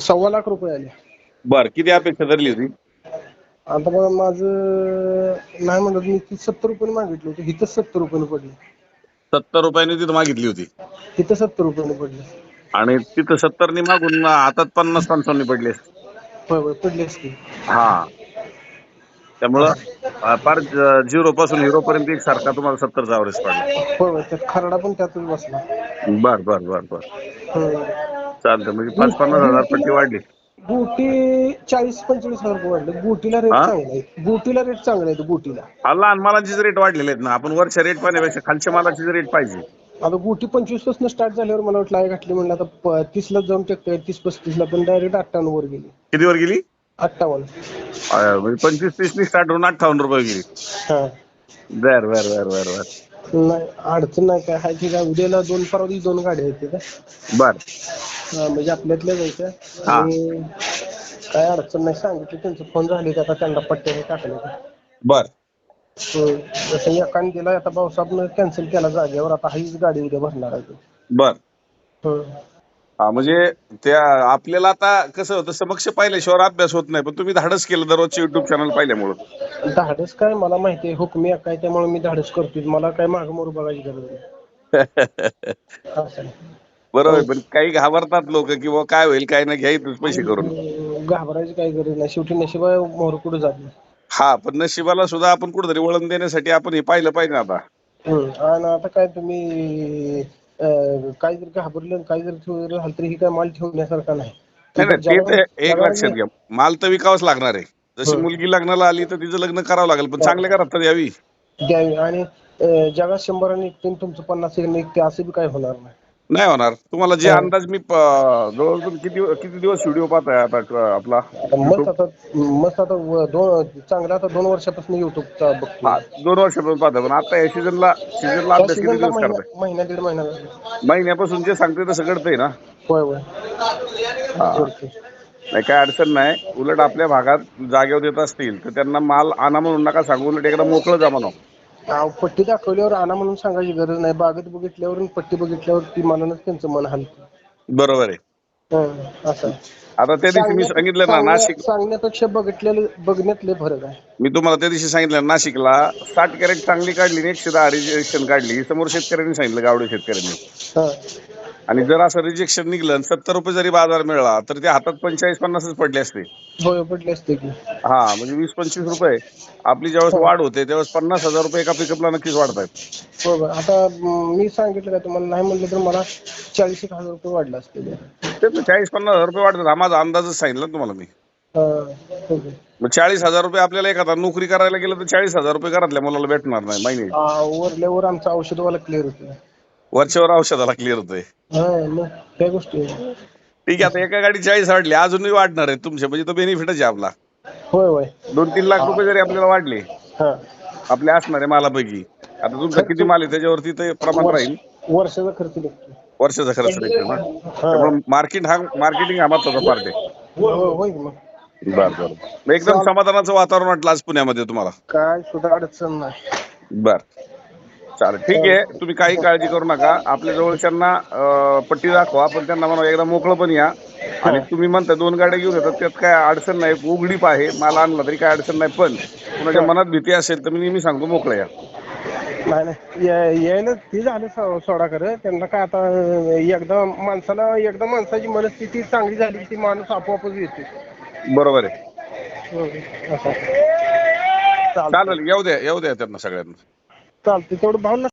सव्वा लाख रुपये आले. बर किती अपेक्षा धरली होती? आता बघा माझं नाही म्हणत मी ती सत्तर रुपये मागितली होती. इथं सत्तर रुपये पडले. सत्तर रुपयांनी तिथं मागितली होती? इथं सत्तर रुपये पडले. आणि तिथं सत्तरनी मागून हातात पन्नास पंचावन्न पडले होय होय पडले असते. हा. त्यामुळं अं, फार झिरो पासून हिरो पर्यंत एक सारखा तुम्हाला सत्तरचा अवरेज पडला. होय होय त्यात खरडा पण त्यातच बसला. बर बर बर बर. हम्म. चालतं. म्हणजे पाच पन्नास हजार पट्टी वाढली. गुटी चाळीस पंचेचाळीस हजार रुपये वाढले. गुटीला रेट हा? चांगला आहे. गुटीला रेट चांगला आहे गुटीला हा, लहान मालांचेच रेट वाढलेले आहेत ना. आपण वरच्या रेट पाहण्यापेक्षा खालच्या मालाचे रेट पाहिजे. आता गुटी पंचवीसपासून स्टार्ट झाल्यावर मला वाटलं आहे घातली म्हणलं आता तीसला जाऊन टेकतोय तीस पस्तीसला पण डायरेक्ट अठ्ठावन्न वर गेली. किती वर गेली? अठ्ठावन्न. अं, म्हणजे पंचवीस तीसनी स्टार्ट होऊन अठ्ठावन्न रुपये गेली. हा. बर बर बर बर बर. नाही अडचण नाही काय हाय की काय उद्याला दोन परवा दिवशी दोन गाड्या आहेत तिथं बर हा, म्हणजे आपल्यातल्या जायच्या हा. आणि काय अडचण नाही सांगितलं त्यांचं फोन झाले की आता त्यांना पट्ट्या हे टाकले बर जसं एकाने दिला आता भाऊसाहेबनं कॅन्सल केला जागेवर आता हीच गाडी उद्या भरणार आहे. बर हम्म. हा म्हणजे त्या आपल्याला आता कसं होतं समक्ष पाहिल्याशिवाय अभ्यास होत नाही पण तुम्ही धाडस केलं दररोजचे युट्यूब चॅनल पाहिल्यामुळं. धाडस काय मला माहिती आहे हुकमी काय त्यामुळे मी धाडस करतोय. मला काय मागं मोर बघायची गरज नाही. बरोबर पण काही घाबरतात लोक की बुवा काय होईल काय नाही घ्यायचं पैसे करून. घाबरायची काही गरज नाही. शेवटी नशिबा मोर कुठे जात नाही. हा पण नशिबाला सुद्धा आपण कुठेतरी वळण देण्यासाठी आपण हे पाहिलं पाहिजे ना आता. आता काय तुम्ही काही जर घाबरलं काही जर ठेवलं राहिलं तरी ही काय माल ठेवण्यासारखा नाही. नाही नाही ते जगाला- तर एक लक्षात घ्या माल तर विकावंच लागणार आहे. जशी हो. मुलगी लग्नाला आली तर तिचं लग्न करावं लागेल पण चांगल्या घरात तर यावी द्यावी. आणि अं, जगात निघते आणि तुमचं पन्नास असं बी काय होणार नाही. नाही होणार. तुम्हाला जे हो. अंदाज मी प- जवळजवळ किती किती दिवस व्हिडिओ पाहताय आता क- आपला? आता मस्त आता मस्त आता व- दोन चांगला आता दोन वर्षापासून बघतो हा, दोन वर्षापासून पाहताय पण आता या सीझनला सीझनला त्या अभ्यास किती दिवस महिना करताय महिना दीड महिना. झाला. महिन्यापासून जे सांगते तसं घडतंय ना? होय होय. नाही काय अडचण नाही. उलट आपल्या भागात जागेवर देत असतील तर त्यांना माल आणा म्हणून नका सांगू. उलट एकदा मोकळं जा म्हणा अहो, पट्टी दाखवल्यावर आणा म्हणून सांगायची गरज नाही. बागेत बघितल्यावर आणि पट्टी बघितल्यावर ती मनानच त्यांचं मन हलतं बरोबर आहे. हं, असं. आहे. आता त्या दिवशी मी सांगितलं ना सांगण्या- नाशिक सांगण्यापेक्षा बघितलेलं बघण्यातले फरक आहे. मी तुम्हाला त्या दिवशी सांगितलं ना, नाशिकला साठ कॅरेट चांगली काढली आणि एकशे दहा रिजेक्शन काढली. समोर शेतकऱ्यांनी सांगितलं गावडे शेतकऱ्यांनी. हं. आणि जर असं रिजेक्शन निघलं आणि सत्तर रुपये जरी बाजार मिळाला तर ते हातात पंचेचाळीस पन्नासच पडले असते. होय पडले असते की. हा म्हणजे वीस पंचवीस रुपये. आपली ज्यावेळेस वाढ होते त्यावेळेस पन्नास हजार रुपये एका पिकअपला नक्कीच वाढतात. हो बरं. आता म, मी सांगितलं का तुम्हाला नाही म्हणलं तर मला चाळीस एक हजार रुपये वाढले असते. ते तर चाळीस पन्नास हजार रुपये वाढतात. हा माझा अंदाजच सांगितलं ना तुम्हाला मी. हं, हो. मग चाळीस हजार रुपये आपल्याला एखादा नोकरी करायला गेलं तर चाळीस हजार रुपये घरातल्या मुलाला भेटणार नाही महिने वरल्यावर आमचं औषधवाला क्लिअर होतं. वरच्यावर औषधाला क्लिअर होतंय. हा मग त्या गोष्टी आहेत. ठीक आहे आता एका गाडी चाळीस वाढली अजूनही वाढणार आहे तुमचे म्हणजे तो बेनिफिटच आहे आपला. होय होय. दोन तीन लाख रुपये जरी आपल्याला वाढले हा. आपले असणारे मालापैकी. आता तुमचा किती माल आहे त्याच्यावरती ते प्रमाण राहील. वर्षाचा खर्च निघतो वर्षाचा खर्च राहील ना? त्यामुळे मार्केट हा मार्केटिंग हा महत्त्वाचा पार्ट आहे. होय होय होय की मग. बर बर. मग एकदम समाधानाचं वातावरण वाटलं आज पुण्यामध्ये तुम्हाला. काय सुद्धा अडचण नाही. बर. चालेल. ठीक आहे. तुम्ही काही काळजी करू नका. आपल्या जवळच्यांना अं, पट्टी दाखवा. पण त्यांना म्हणा एकदा मोकळं पण या. आणि तुम्ही म्हणता दोन गाड्या घेऊन येतात. त्यात काय अडचण नाही. उघडीप आहे. मला आणला तरी काय अडचण नाही. पण कुणाच्या मनात भीती असेल तर मी नेहमी सांगतो मोकळं या. नाही नाही. या- यायला ते झालं सो- सोडा खरं त्यांना काय आता एकदा माणसाला एकदा माणसाची मनस्थिती चांगली झाली की ती माणूस आपोआपच येते बरोबर आहे. हं, असं. चालतंय चालेल. येऊ द्या येऊ द्या त्यांना सगळ्यांना. चालते तेवढं भाव